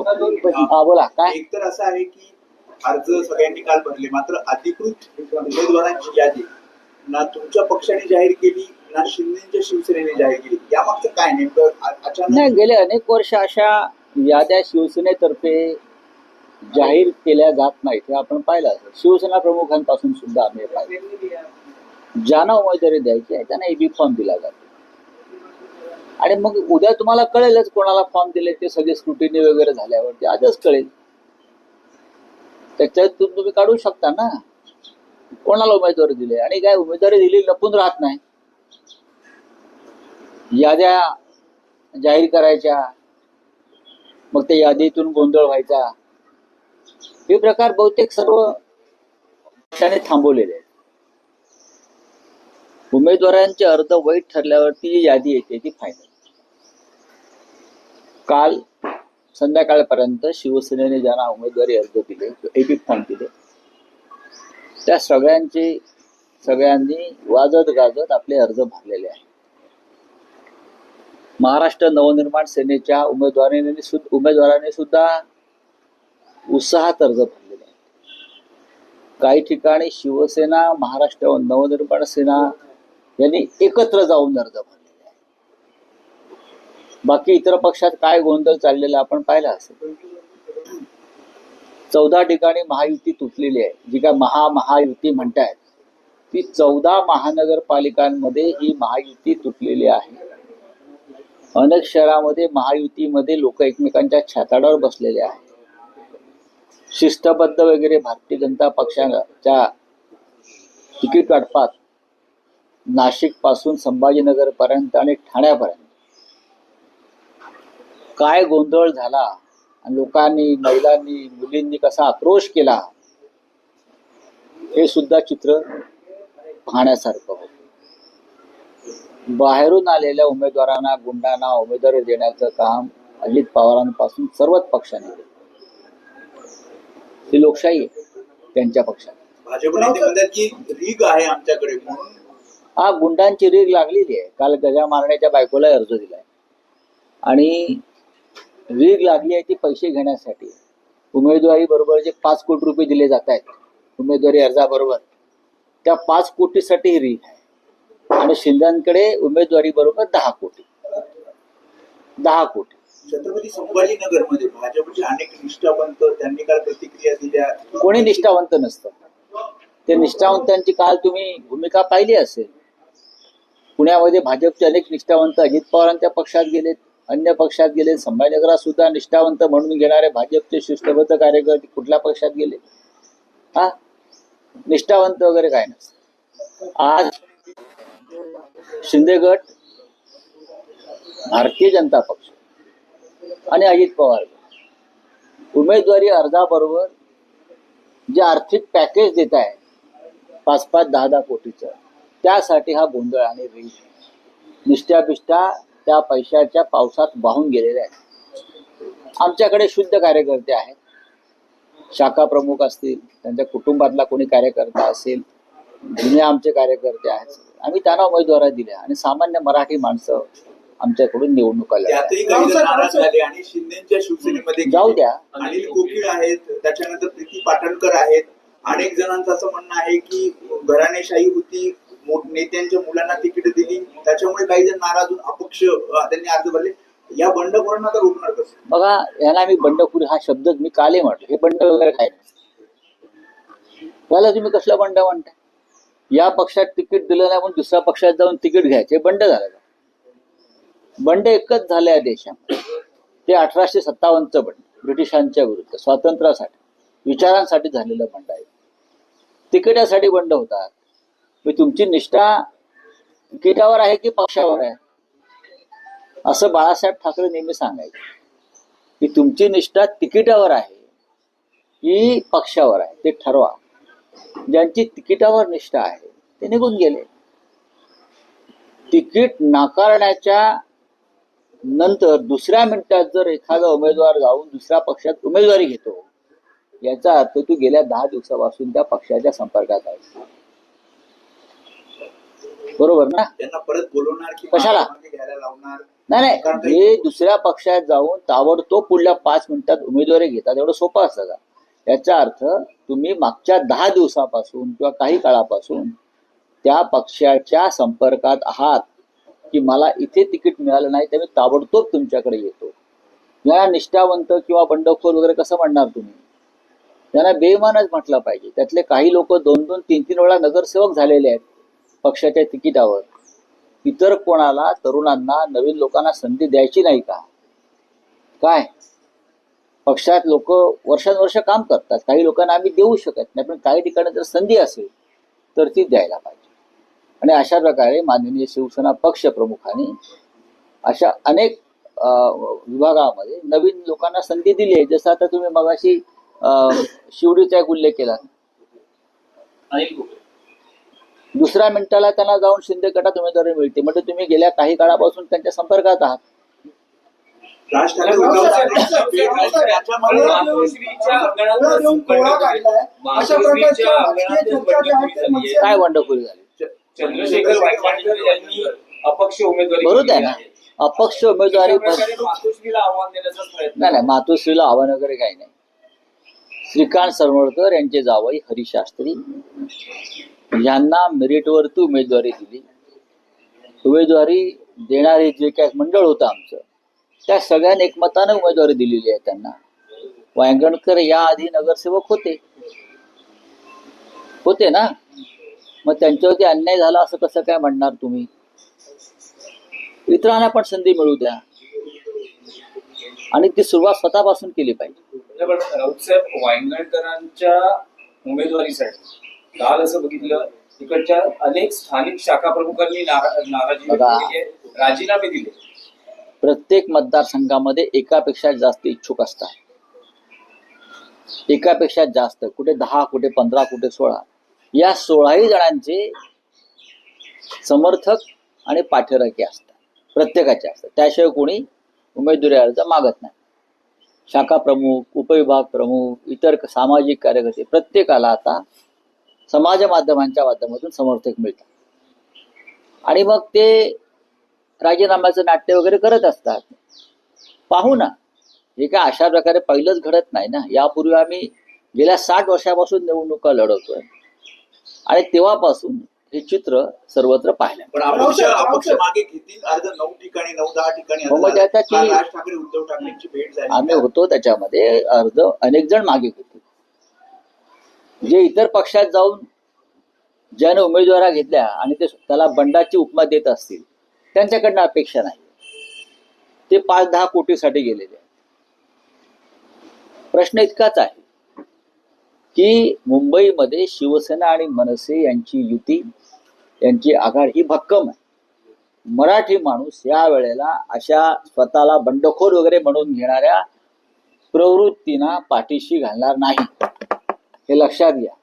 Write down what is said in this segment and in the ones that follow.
बाबतीत हा बोला काय? एक तर असं आहे की अर्ज सगळ्यांनी काल भरले मात्र अधिकृत उमेदवारांची यादी ना तुमच्या पक्षाने जाहीर केली ना शिंदेच्या शिवसेनेने जाहीर केली. यामागचं काय? नेमकं नाही गेले अनेक वर्ष अशा याद्या शिवसेनेतर्फे जाहीर केल्या जात नाहीत हे आपण पाहिलं शिवसेना प्रमुखांपासून सुद्धा आम्ही पाहिलं. ज्यांना उमेदवारी द्यायची आहे त्यांना एबी फॉर्म दिला जातो. आणि मग उद्या तुम्हाला कळेलच कोणाला फॉर्म दिले ते सगळे स्क्रुटिनी वगैरे झाल्यावरती आजच कळेल. त्याच्यातून तुम्ही काढू शकता ना. कोणाला उमेदवारी दिली? आणि काय उमेदवारी दिली लपून राहत नाही. याद्या जाहीर करायच्या. मग त्या यादीतून गोंधळ व्हायचा. हे प्रकार बहुतेक सर्व त्याने थांबवलेले आहेत. उमेदवारांचे अर्ज वैध ठरल्यावरती जी यादी येते ती फायनल काल संध्याकाळपर्यंत शिवसेनेने ज्यांना उमेदवारी अर्ज दिले एबी फॉर्म दिले त्या सगळ्यांचे सगळ्यांनी वाजत गाजत आपले अर्ज भरलेले आहेत. महाराष्ट्र नवनिर्माण सेनेच्या उमेदवाराने सुद्धा उमेदवाराने सुद्धा उत्साहात अर्ज भरलेले आहेत. काही ठिकाणी शिवसेना महाराष्ट्र नवनिर्माण सेना यांनी एकत्र जाऊन अर्ज भरलेले आहे. बाकी इतर पक्षात काय गोंधळ चाललेला आपण पाहिला असेल. चौदा ठिकाणी महायुती तुटलेली आहे. जी काय महा महायुती म्हणतायत ती चौदा महानगरपालिकांमध्ये ही महायुती तुटलेली आहे. अनेक शहरामध्ये महायुतीमध्ये लोक एकमेकांच्या छाताडावर बसलेले आहेत. शिस्तबद्ध वगैरे भारतीय जनता पक्षाच्या तिकीट वाटपात नाशिकपासून संभाजीनगर पर्यंत आणि ठाण्यापर्यंत. काय गोंधळ झाला लोकांनी महिलांनी मुलींनी कसा आक्रोश केला हे सुद्धा चित्र पाहण्यासारखं होत. बाहेरून आलेल्या उमेदवारांना गुंडांना उमेदवारी देण्याचं काम अजित पवारांपासून सर्वच पक्षाने केलं. ही लोकशाही आहे त्यांच्या पक्षात. भाजपने म्हणतात की रीग आहे आमच्याकडे म्हणून हा गुंडांची रीग लागलेली आहे. काल गजा मारण्याच्या बायकोला अर्ज दिलाय. आणि रीग लागली आहे ती पैसे घेण्यासाठी. उमेदवारी बरोबर जे पाच कोटी रुपये दिले जात आहेत उमेदवारी अर्जाबरोबर त्या पाच कोटीसाठी ही रीग आहे. आणि शिंदेकडे उमेदवारी बरोबर दहा कोटी. दहा कोटी. छत्रपती संभाजीनगरमध्ये भाजपचे अनेक निष्ठावंत त्यांनी काल प्रतिक्रिया दिल्या. कोणी निष्ठावंत नसतं. ते निष्ठावंतांची काल तुम्ही भूमिका पाहिली असेल. पुण्यामध्ये भाजपचे अनेक निष्ठावंत अजित पवारांच्या पक्षात गेलेत अन्य पक्षात गेले. संभाजीनगरात सुद्धा निष्ठावंत म्हणून घेणारे भाजपचे शिष्टबद्ध कार्यकर्ते कुठल्या पक्षात गेले? हा? निष्ठावंत वगैरे काय नसतं. आज शिंदे गट भारतीय जनता पक्ष आणि अजित पवार उमेदवारी अर्जाबरोबर जे आर्थिक पॅकेज देत आहे पाच पाच दहा दहा कोटीचं त्यासाठी हा गोंधळ आणि रील निष्ठा बिष्ठा त्या पैशाच्या पावसात वाहून गेलेल्या आहेत. आमच्याकडे शुद्ध कार्यकर्ते आहेत. शाखा प्रमुख असतील त्यांच्या कुटुंबातला कोणी कार्यकर्ता असेल जुने आमचे कार्यकर्ते आहेत. आम्ही त्यांना उमेदवारी दिल्या आणि सामान्य मराठी माणसं आमच्याकडून निवडणुका जाऊ द्या. अनिल कोकीळ आहेत त्याच्यानंतर प्रीती पाटणकर आहेत. अनेक जणांचं असं म्हणणं आहे की घराणेशाही होती नेत्यांच्या मुलांना तिकीट दिली. त्याच्यामुळे काही जण नाराज होऊन अपक्ष त्यांनी अर्ज भरले. या बंडखोरांना तर रोखणार कसं? बघा याला मी बंडखोरी हा शब्द मी काले म्हटलं. हे बंड वगैरे काय? याला तुम्ही कसला बंड म्हणताय? या पक्षात तिकीट दिलं नाही म्हणून दुसऱ्या पक्षात जाऊन तिकीट घ्यायचे. बंड झालं बंड एकच झालं या देशात ते अठराशे सत्तावन्नचं बंड ब्रिटिशांच्या विरुद्ध स्वातंत्र्यासाठी विचारांसाठी झालेलं बंड आहे. तिकिटासाठी बंड होतात. मग तुमची निष्ठा तिकिटावर आहे की पक्षावर आहे? असं बाळासाहेब ठाकरे नेहमी सांगायचे. की तुमची निष्ठा तिकिटावर आहे की पक्षावर आहे ते ठरवा. ज्यांची तिकिटावर निष्ठा आहे ते निघून गेले. तिकीट नाकारण्याच्या नंतर दुसऱ्या मिनिटात जर एखादा उमेदवार जाऊन दुसऱ्या पक्षात उमेदवारी घेतो याचा अर्थ तू गेल्या दहा दिवसापासून त्या पक्षाच्या संपर्कात आहे. बरोबर ना? त्यांना परत बोलवणार की कशाला? लावणार? नाही नाही. हे दुसऱ्या पक्षात जाऊन ताबडतोब पुढल्या पाच मिनिटात उमेदवारी घेतात. एवढं सोपं असतं का? याचा अर्थ तुम्ही मागच्या दहा दिवसापासून किंवा काही काळापासून त्या पक्षाच्या संपर्कात आहात की मला इथे तिकीट मिळालं नाही तर मी ताबडतोब तुमच्याकडे येतो. या निष्ठावंत किंवा बंडखोर वगैरे कसं म्हणणार तुम्ही? त्यांना बेमानच म्हटलं पाहिजे. त्यातले काही लोक दोन दोन तीन तीन वेळा नगरसेवक झालेले आहेत. पक्षाच्या तिकिटावर. इतर कोणाला तरुणांना नवीन लोकांना संधी द्यायची नाही का? काय? पक्षात लोक वर्षानुवर्ष काम करतात. काही लोकांना आम्ही देऊ शकत नाही पण काही ठिकाणी जर संधी असेल तर ती द्यायला पाहिजे. आणि अशा प्रकारे माननीय शिवसेना पक्ष प्रमुखांनी अशा अनेक अं, विभागामध्ये नवीन लोकांना संधी दिली आहे. जसं आता तुम्ही मगाशी शिवडीचा एक उल्लेख केला. अनिल दुसऱ्या मिनिटाला त्यांना जाऊन शिंदे गटात उमेदवारी मिळते. म्हणजे तुम्ही गेल्या काही काळापासून त्यांच्या संपर्कात आहात. काय बंडखोरी झाली? चंद्रशेखर वायकवाडकर यांनी अपक्ष उमेदवारी बरोबर आहे ना? अपक्ष उमेदवारी अशा प्रकारे मातोश्रीला आव्हान देण्याचा प्रयत्न नाही नाही मातोश्रीला आव्हान वगैरे काही नाही. श्रीकांत सरवळकर यांचे जावई हरिशास्त्री. यांना मेरिटवरती उमेदवारी दिली. उमेदवारी देणारे जे काय मंडळ होतं आमचं त्या सगळ्यांनी एकमतानं उमेदवारी दिलेली आहे त्यांना. वायंगणकर या आधी नगरसेवक होते. होते ना? मग त्यांच्यावरती अन्याय झाला असं कसं काय म्हणणार तुम्ही? इतरांना पण संधी मिळू द्या. आणि ती सुरुवात स्वतःपासून केली पाहिजे. राऊत साहेब वायंगणकरांच्या उमेदवारीसाठी काल असं बघितलं. तिकडच्या अनेक स्थानिक शाखा प्रमुखांनी नारा- नाराजी व्यक्त. केली आहे. राजीनामे दिले. प्रत्येक मतदारसंघामध्ये एकापेक्षा जास्त इच्छुक असतात. एकापेक्षा जास्त कुठे दहा कुठे पंधरा कुठे सोळा. या सोळाही जणांचे समर्थक आणि पाठीराखे असतात. प्रत्येकाचे असतात. त्याशिवाय कोणी उमेदवारी अर्ज मागत नाही. शाखा प्रमुख उपविभाग प्रमुख इतर सामाजिक कार्यकर्ते प्रत्येकाला आता समाज माध्यमांच्या माध्यमातून समर्थक मिळतात. आणि मग ते राजीनाम्याचं नाट्य वगैरे करत असतात. पाहू ना हे काय अशा प्रकारे पहिलंच घडत नाही ना? यापूर्वी आम्ही गेल्या साठ वर्षापासून निवडणुका लढवतोय. आणि तेव्हापासून हे चित्र सर्वत्र पाहिलं पण अपक्ष अपक्ष मागे घेतील. अर्ज नऊ ठिकाणी नऊ दहा ठिकाणी हो, आम्ही होतो त्याच्यामध्ये अर्ज अनेक जण मागे होते. जे इतर पक्षात जाऊन ज्याने उमेदवारा घेतल्या आणि ते त्याला बंडाची उपमा देत असतील त्यांच्याकडनं अपेक्षा नाही. ते पाच दहा कोटीसाठी गेलेले आहेत. प्रश्न इतकाच आहे की मुंबईमध्ये शिवसेना आणि मनसे यांची युती यांची आघाडी ही भक्कम आहे. मराठी माणूस या वेळेला अशा स्वतःला बंडखोर वगैरे म्हणून घेणाऱ्या प्रवृत्तींना पाठीशी घालणार नाही. हे लक्षात घ्या.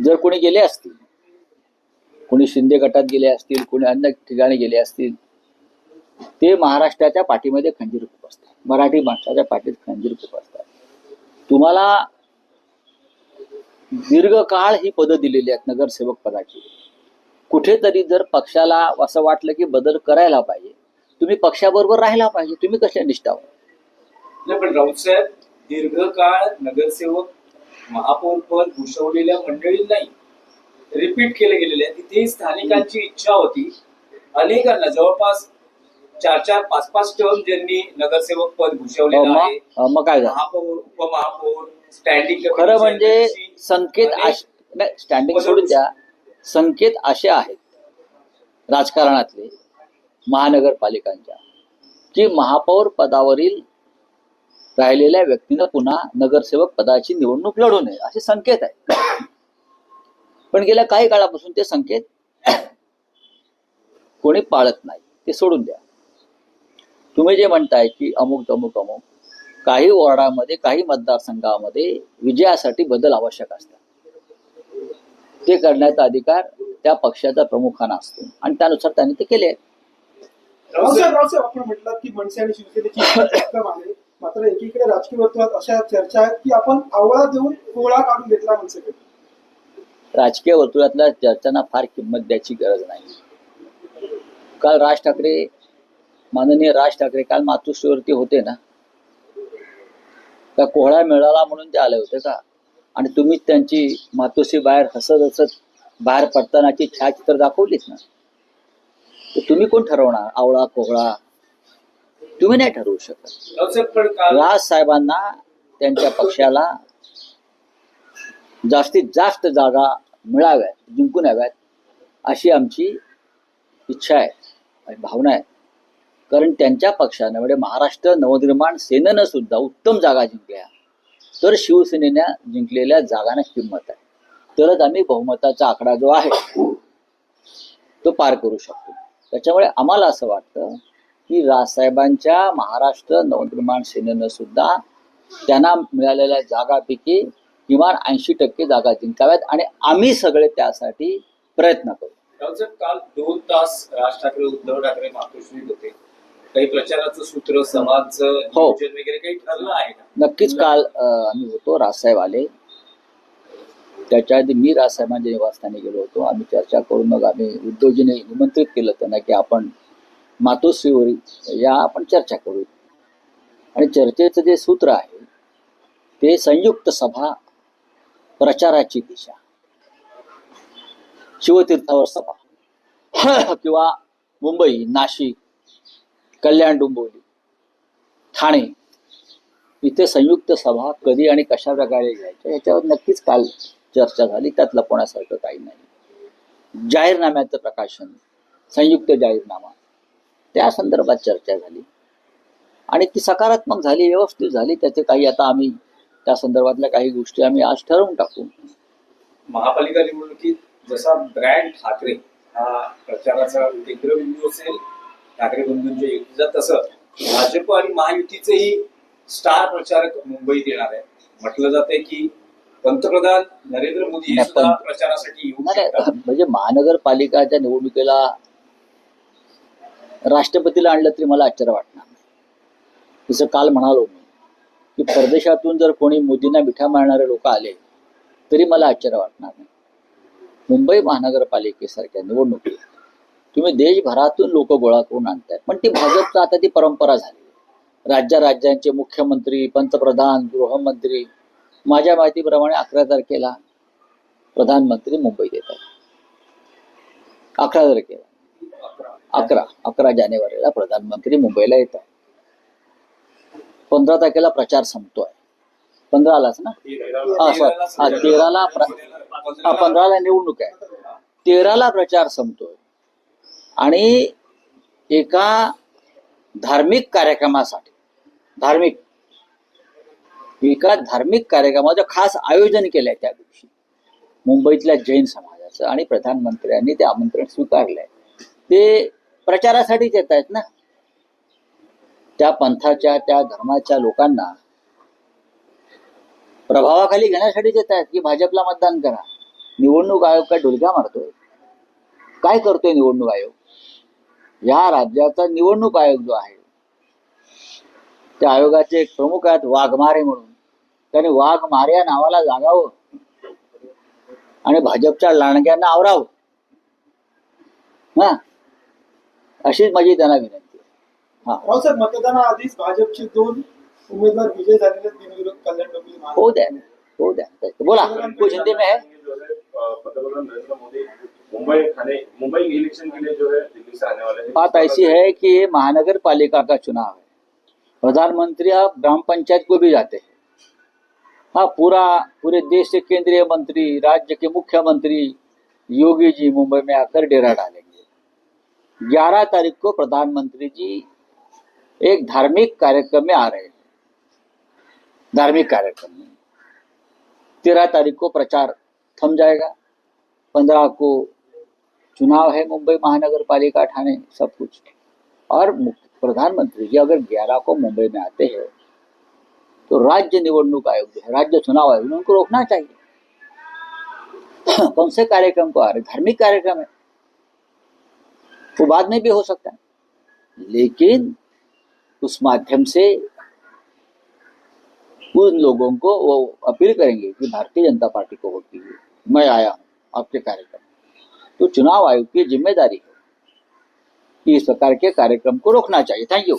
जर कोणी गेले असतील कोणी शिंदे गटात गेले असतील कोणी अन्य ठिकाणी गेले असतील ते महाराष्ट्राच्या पाठीमध्ये खंजीर खुपसतात मराठी माणसाच्या पाठीत खंजीर खुपसतात तुम्हाला दीर्घकाळ ही पदं दिलेली आहेत नगरसेवक पदाची. कुठेतरी जर पक्षाला असं वाटलं की बदल करायला पाहिजे तुम्ही पक्षाबरोबर राहायला पाहिजे तुम्ही कशा निष्ठावर पण राऊत साहेब दीर्घकाळ नगरसेवक महापौर पद भूषवलेल्या मंडळी नाही. रिपीट केले गेलेले आहे तिथे स्थानिकांची इच्छा होती. अनेकांना जवळपास चार चार पाच पाच टर्म ज्यांनी नगरसेवक पद भूषवलेलं आहे. मग काय झालं? महापौर उपमहापौर स्टँडिंग खरं म्हणजे संकेत नाही स्टँडिंग सोडून द्या. संकेत असे आहेत राजकारणातले महानगरपालिकांच्या की महापौर पदावरील राहिलेल्या व्यक्तीनं पुन्हा नगरसेवक पदाची निवडणूक लढू नये असे संकेत आहेत. पण गेल्या काही काळापासून ते संकेत कोणी पाळत नाही ते सोडून द्या. तुम्ही जे म्हणताय की अमुक तमुक अमुक काही वॉर्डामध्ये काही मतदारसंघामध्ये विजयासाठी बदल आवश्यक असतात. ते करण्याचा अधिकार त्या पक्षाचा प्रमुखांना असतो आणि त्यानुसार त्यांनी ते केले. आपण म्हटलं की मनसे आणि शिवसेनेची आहे. मात्र एकीकडे राजकीय वर्तुळात अशा चर्चा आहेत की आपण आवळा देऊन गोळा काढून घेतला मनसेकडे राजकीय वर्तुळातल्या चर्चांना फार किंमत द्यायची गरज नाही. काल राज ठाकरे माननीय राज ठाकरे काल मातोश्रीवरती होते ना? का कोहळा मिळाला म्हणून ते आले होते का? आणि तुम्हीच त्यांची मातोश्री बाहेर हसत हसत बाहेर पडतानाची छायाचित्र दाखवलीच ना? तुम्ही कोण ठरवणार? आवळा कोहळा? तुम्ही नाही ठरवू शकत. राज साहेबांना त्यांच्या पक्षाला जास्तीत जास्त जागा मिळाव्यात जिंकून याव्यात अशी आमची इच्छा आहे आणि भावना आहे. कारण त्यांच्या पक्षानं म्हणजे महाराष्ट्र नवनिर्माण सेनेनं सुद्धा उत्तम जागा जिंकल्या. तर शिवसेनेनं जिंकलेल्या जागांना किंमत आहे. तरच आम्ही बहुमताचा आकडा जो आहे तो पार करू शकतो. त्याच्यामुळे आम्हाला असं वाटतं की राजसाहेबांच्या महाराष्ट्र नवनिर्माण सेनेनं सुद्धा त्यांना मिळालेल्या जागापैकी किमान ऐंशी टक्के जागा जिंकाव्यात आणि आम्ही सगळे त्यासाठी प्रयत्न करू. काल दोन तास राज ठाकरे उद्धव ठाकरे मातोश्रीत होते. काही प्रचाराचं सूत्र सभाचं हो. वगैरे काही ठरलं आहे नक्कीच काल आम्ही होतो राजसाहेब आले. त्याच्या आधी मी राजसाहेबांच्या निवासस्थानी गेलो होतो. आम्ही चर्चा करून मग आम्ही उद्योजीने निमंत्रित केलं त्यांना की आपण मातोश्रीवर या आपण चर्चा करू. आणि चर्चेचं जे सूत्र आहे ते संयुक्त सभा प्रचाराची दिशा. शिवतीर्थावर सभा. किंवा मुंबई नाशिक कल्याण डोंबिवली ठाणे इथे संयुक्त सभा कधी आणि कशा प्रकारे घ्यायच्या याच्यावर नक्कीच काल चर्चा झाली. त्यात लपवण्यासारखं काही नाही. जाहीरनाम्याचं प्रकाशन संयुक्त जाहीरनामा. त्या संदर्भात चर्चा झाली. आणि ती सकारात्मक झाली व्यवस्थित झाली. त्याचे काही आता आम्ही त्या संदर्भातल्या काही गोष्टी आम्ही आज ठरवून टाकू. महापालिका निवडणुकीत जसा ब्रँड ठाकरे हा प्रचाराचा केंद्रबिंदू असेल ठाकरे बंधूंच्या युतीचा तसं भाजप आणि महायुतीचेही स्टार प्रचारक मुंबईत येणार आहे म्हटलं जातंय की पंतप्रधान नरेंद्र मोदी प्रचारासाठी म्हणजे महानगरपालिकाच्या निवडणुकीला राष्ट्रपतीला आणलं तरी मला आश्चर्य वाटणार नाही. जसं काल म्हणालो मी की परदेशातून जर कोणी मोदींना मिठा मारणारे लोक आले तरी मला आश्चर्य वाटणार नाही. मुंबई महानगरपालिकेसारख्या निवडणुकीत तुम्ही देशभरातून लोक गोळा करून आणताय पण ती भाजपचं आता ती परंपरा झाली. राज्या राज्यांचे मुख्यमंत्री पंतप्रधान गृहमंत्री माझ्या माहितीप्रमाणे अकरा तारखेला प्रधानमंत्री मुंबईत येतात अकरा तारखेला. अकरा अकरा जानेवारीला प्रधानमंत्री मुंबईला येतात पंधरा तारखेला प्रचार संपतोय. पंधरालाच ना? हा सॉरी. हा तेराला हा पंधराला निवडणूक आहे. तेराला प्रचार संपतोय. आणि एका धार्मिक कार्यक्रमासाठी धार्मिक एका धार्मिक कार्यक्रमाचं खास आयोजन केलंय त्या दिवशी. मुंबईतल्या जैन समाजाचं आणि प्रधानमंत्र्यांनी ते आमंत्रण स्वीकारलंय. ते प्रचारासाठीच येत आहेत ना? त्या पंथाच्या त्या धर्माच्या लोकांना प्रभावाखाली घेण्यासाठीच येत आहेत की भाजपला मतदान करा. निवडणूक आयोग काय ढुलक्या मारतोय? काय करतोय निवडणूक आयोग? या राज्याचा निवडणूक आयोग जो आहे त्या आयोगाचे एक प्रमुख आहेत वाघमारे म्हणून. त्याने वाघमारे या नावाला जागावं आणि भाजपच्या लांडग्यांना आवरावं. हा? अशीच माझी त्यांना विनंती आहे. हा. रावसाहेब मतदानाआधीच भाजपचे दोन उमेदवार विजय झालेले बिनविरोध कल्याण डोंबिवली हो द्या हो द्या. बोला कुछ हिंदी में है? जो पंतप्रधान नरेंद्र मोदी मुंबई थाने मुंबई इलेक्शन के लिए जो है दिल्ली से आने वाले हैं बात ऐसी है कि ये महानगर पालिका का चुनाव है। प्रधानमंत्री अब ग्राम पंचायत को भी जाते हैं। हाँ पूरा पूरे देश के केंद्रीय मंत्री राज्य के मुख्यमंत्री योगी जी मुंबई में आकर डेरा डालेंगे। ग्यारह तारीख को प्रधानमंत्री जी एक धार्मिक कार्यक्रम में आ रहे हैं। धार्मिक कार्यक्रम में। तेरह तारीख को प्रचार थम जाएगा। पंद्रह को चुनाव है मुंबई महानगर पालिका ठाणे, सब कुछ। और प्रधानमंत्री जी अगर 11 को मुंबई में आते हैं तो राज्य निवडणूक आयोग जो है, राज्य चुनाव आयोग, उनको रोकना चाहिए। कौन से कार्यक्रम को आ रहे धार्मिक कार्यक्रम है। वो बाद में भी हो सकता है। लेकिन उस माध्यम से उन लोगों को वो अपील करेंगे कि भारतीय जनता पार्टी को वोट कीजिए मैं आया हूँ आपके कार्यक्रम तो चुनाव आयोग की ज़िम्मेदारी है कि इस प्रकार के कार्यक्रम को रोकना चाहिए। Thank you